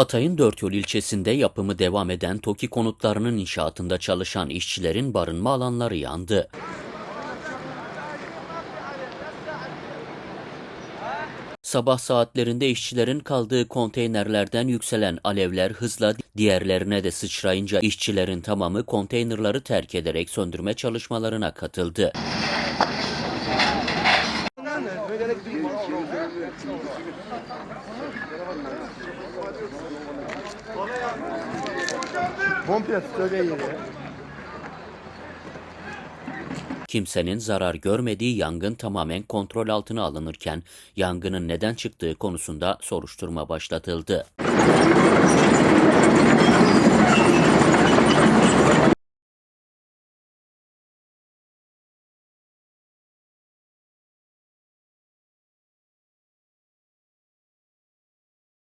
Hatay'ın Dörtyol ilçesinde yapımı devam eden TOKİ konutlarının inşaatında çalışan işçilerin barınma alanları yandı. Sabah saatlerinde işçilerin kaldığı konteynerlerden yükselen alevler hızla diğerlerine de sıçrayınca işçilerin tamamı konteynerları terk ederek söndürme çalışmalarına katıldı. Kimsenin zarar görmediği yangın tamamen kontrol altına alınırken yangının neden çıktığı konusunda soruşturma başlatıldı.